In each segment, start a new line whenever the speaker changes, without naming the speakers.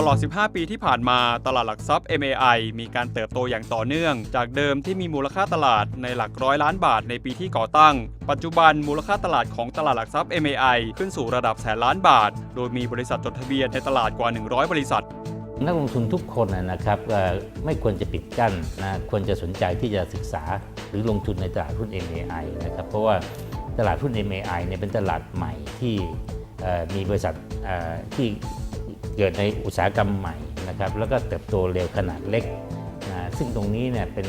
ตลอด 15 ปีที่ผ่านมาตลาดหลักทรัพย์ MAI มีการเติบโตอย่างต่อเนื่อง จากเดิมที่มีมูลค่าตลาดในหลักร้อยล้านบาทในปีที่ก่อตั้ง ปัจจุบันมูลค่าตลาดของตลาดหลักทรัพย์ MAI ขึ้นสู่ระดับแสนล้านบาท โดยมีบริษัทจดทะเบียนในตลาดกว่า 100 บริษัท
นักลงทุนทุกคนนะครับไม่ควรจะปิดกั้นนะควรจะสนใจที่จะศึกษาหรือลงทุนในตลาดหุ้น MAI นะครับเพราะว่าตลาดหุ้น MAI เนี่ยเป็นตลาดใหม่ที่มีบริษัทที่ เกิดในอุตสาหกรรมใหม่นะครับแล้วก็เติบโตเร็วขนาดเล็กนะซึ่งตรงนี้เนี่ยเป็น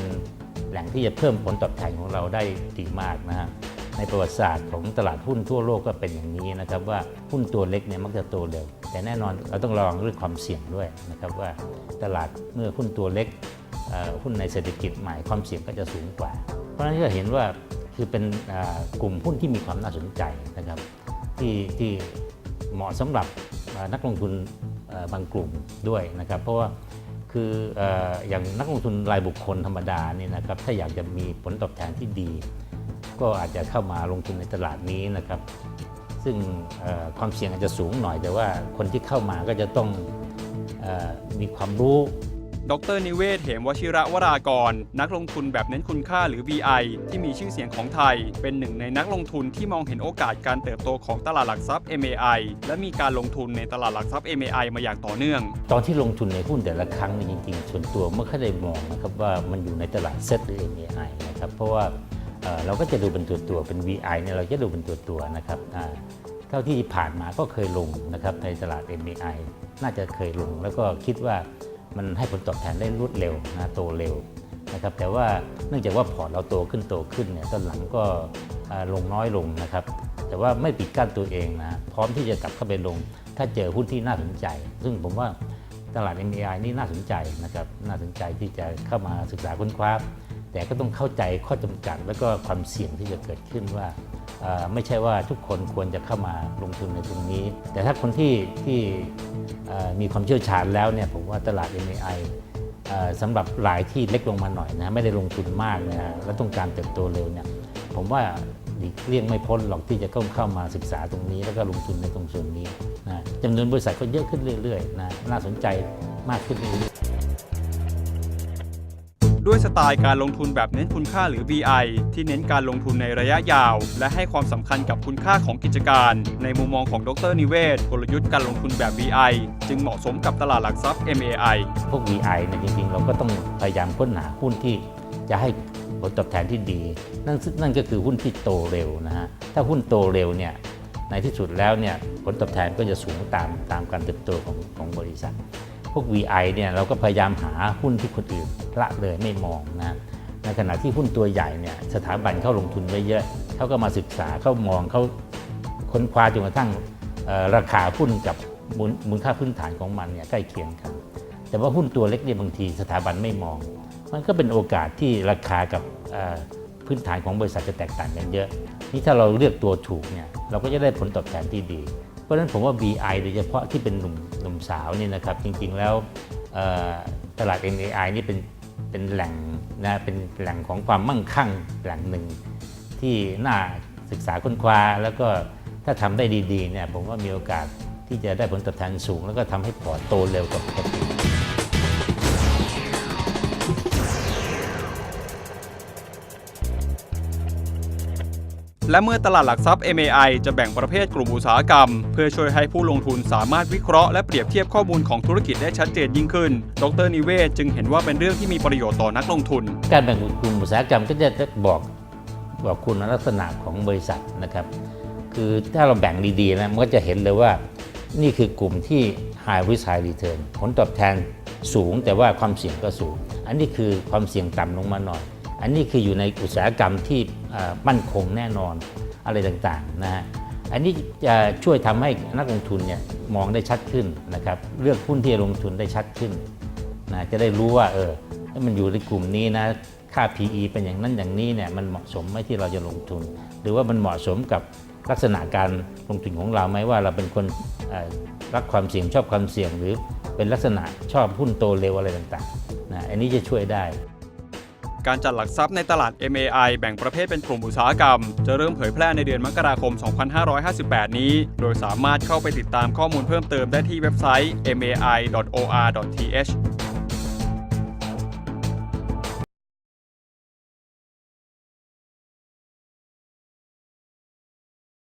แหล่งที่จะเพิ่มผลตอบแทนของเราได้ดีมากนะฮะในประวัติศาสตร์ของตลาดหุ้นทั่วโลกก็เป็นอย่างนี้นะครับว่าหุ้นตัวเล็กเนี่ยมักจะโตเร็ว แต่แน่นอนเราต้องระวังเรื่องความเสี่ยงด้วยนะครับว่าตลาดเมื่อหุ้นตัวเล็กหุ้นในเศรษฐกิจใหม่ความเสี่ยงก็จะสูงกว่า เพราะฉะนั้นก็เห็นว่าคือเป็นกลุ่มหุ้นที่มีความน่าสนใจนะครับที่ที่เหมาะสำหรับนักลงทุน บางกลุ่มด้วยนะครับ เพราะว่าคืออย่างนักลงทุนรายบุคคลธรรมดาเนี่ยนะครับถ้าอยากจะมีผลตอบแทนที่ดี ก็อาจจะเข้ามาลงทุนในตลาดนี้นะครับ ซึ่งความเสี่ยงอาจจะสูงหน่อย แต่ว่าคนที่เข้ามาก็จะต้องอมีความรู้
ดรนิเวศ เหมวชิระวรากร นักลงทุนแบบเน้นคุณค่าหรือ VI ที่มีชื่อเสียงของไทย เป็นหนึ่งในนักลงทุนที่มองเห็นโอกาสการเติบโตของตลาดหลักทรัพย์ MAI และมีการลงทุนในตลาดหลักทรัพย์ MAI มาอย่างต่อเนื่อง
ตอนที่ลงทุนในหุ้นแต่ละครั้งนี่จริงๆ ส่วนตัวไม่ค่อยได้มองนะครับว่ามันอยู่ในตลาดเซ็ตหรือ MAI นะครับเพราะว่าเราก็จะดูเป็นตัวตัวเป็น VI เนี่ยเราจะดูเป็นตัวตัวนะครับเท่าที่ผ่านมาก็เคยลงนะครับในตลาด MAI น่าจะเคยลงแล้วก็คิดว่า มันให้ผลตอบแทนได้รวดเร็วนะโตเร็วนะครับแต่ว่าเนื่องจากว่าพอร์ตเราโตขึ้นโตขึ้นเนี่ยตอนหลังก็ลงน้อยลงนะครับ แต่ว่าไม่ปิดกั้นตัวเองนะพร้อมที่จะกลับเข้าไปลง ถ้าเจอหุ้นที่น่าสนใจ ซึ่งผมว่าตลาด MAI นี่น่าสนใจนะครับน่าสนใจที่จะเข้ามาศึกษาค้นคว้า แต่ก็ต้องเข้าใจข้อจำกัด แล้วก็ความเสี่ยงที่จะเกิดขึ้นว่า ไม่ใช่ว่าทุกคนควรจะเข้ามาลงทุนในตรงนี้ แต่ถ้าคนที่ที่มีความเชี่ยวชาญแล้วเนี่ยผมว่าตลาด MAI เอ่อสำหรับรายที่เล็กลงมาหน่อยนะไม่ได้ลงทุนมากนะแล้วต้องการเติบโตเร็วเนี่ยผมว่าหลีกเลี่ยงไม่พ้นหรอกที่จะเข้าเข้ามาศึกษาตรงนี้ แล้วก็ลงทุนในตรงส่วนนี้นะจำนวนบริษัทก็เยอะขึ้นเรื่อยๆนะน่าสนใจมากขึ้นเรื่อยๆ
ด้วยสไตล์การลงทุนแบบเน้นคุณค่าหรือ VI ที่เน้นการลงทุนในระยะยาว และให้ความสำคัญกับคุณค่าของกิจการ ในมุมมองของดรนิเวศกลยุทธ์การลงทุนแบบ VI จึงเหมาะสมกับตลาดหลักทรัพย์ MAI
พวก VI เนี่ยจริงๆ เราก็ต้องพยายามค้นหาหุ้นที่จะให้ผลตอบแทนที่ดี นั่นนั่นก็คือหุ้นที่โตเร็วนะฮะถ้าหุ้นโตเร็วเนี่ยในที่สุดแล้วเนี่ยผลตอบแทนก็จะสูงตามตามการเติบโตของของบริษัท พวก VI เนี่ยเราก็พยายามหาหุ้นที่คนอื่น ละเลยไม่มองนะในขณะที่หุ้นตัวใหญ่เนี่ยสถาบันเข้าลงทุนไว้เยอะเขาก็มาศึกษาเขามองเขาค้นคว้าจนกระทั่งราคาหุ้นกับมูลมูลค่าพื้นฐานของมันเนี่ยใกล้เคียงกัน แต่ว่าหุ้นตัวเล็กเนี่ยบางทีสถาบันไม่มอง มันก็เป็นโอกาสที่ราคากับพื้นฐานของบริษัทจะแตกต่างกันเยอะ นี่ถ้าเราเลือกตัวถูกเนี่ยเราก็จะได้ผลตอบแทนที่ดี เพราะฉะนั้นผมว่า BI โดยเฉพาะที่เป็นหนุ่มหนุ่มสาวเนี่ยนะครับจริงๆแล้วตลาด MAI นี่เป็น เป็นแหล่งนะเป็นแหล่งของความมั่งคั่งแหล่งหนึ่ง ที่น่าศึกษาค้นคว้า แล้วก็ถ้าทำได้ดีๆเนี่ยผมว่ามีโอกาสที่จะได้ผลตอบแทนสูง แล้วก็ทำให้พอร์ตโตเร็วกว่าปกติ
และเมื่อตลาดหลักทรัพย์ MAI จะแบ่งประเภทกลุ่มอุตสาหกรรม เพื่อช่วยให้ผู้ลงทุนสามารถวิเคราะห์และเปรียบเทียบข้อมูลของธุรกิจได้ชัดเจนยิ่งขึ้น ดรนิเวศจึงเห็นว่าเป็นเรื่องที่มีประโยชน์ต่อนักลงทุน
การแบ่งกลุ่มอุตสาหกรรมก็จะบอกบอกคุณลักษณะของบริษัทนะครับ คือถ้าเราแบ่งดีๆนะมันก็จะเห็นเลยว่านี่คือกลุ่มที่ high risk high return ผลตอบแทนสูงแต่ว่าความเสี่ยงก็สูง อันนี้คือความเสี่ยงต่ำลงมาหน่อย อันนี้คืออยู่ในอุตสาหกรรมที่มั่นคงแน่นอนอะไรต่างๆนะฮะอันนี้จะช่วยทำให้นักลงทุนเนี่ยมองได้ชัดขึ้นนะครับเลือกหุ้นที่ลงทุนได้ชัดขึ้นนะจะได้รู้ว่าเออมันอยู่ในกลุ่มนี้นะค่า PE เป็นอย่างนั้นอย่างนี้เนี่ยมันเหมาะสมไหมที่เราจะลงทุน หรือว่ามันเหมาะสมกับลักษณะการลงทุนของเราไหมว่าเราเป็นคนรักความเสี่ยงชอบความเสี่ยงหรือเป็นลักษณะชอบหุ้นโตเร็วอะไรต่างๆนะอันนี้จะช่วยได้
การจัดหลักทรัพย์ในตลาด MAI แบ่งประเภทเป็นกลุ่มอุตสาหกรรม จะเริ่มเผยแพร่ในเดือนมกราคม 2558 นี้ โดยสามารถเข้าไปติดตามข้อมูลเพิ่มเติมได้ที่เว็บไซต์ mai.or.th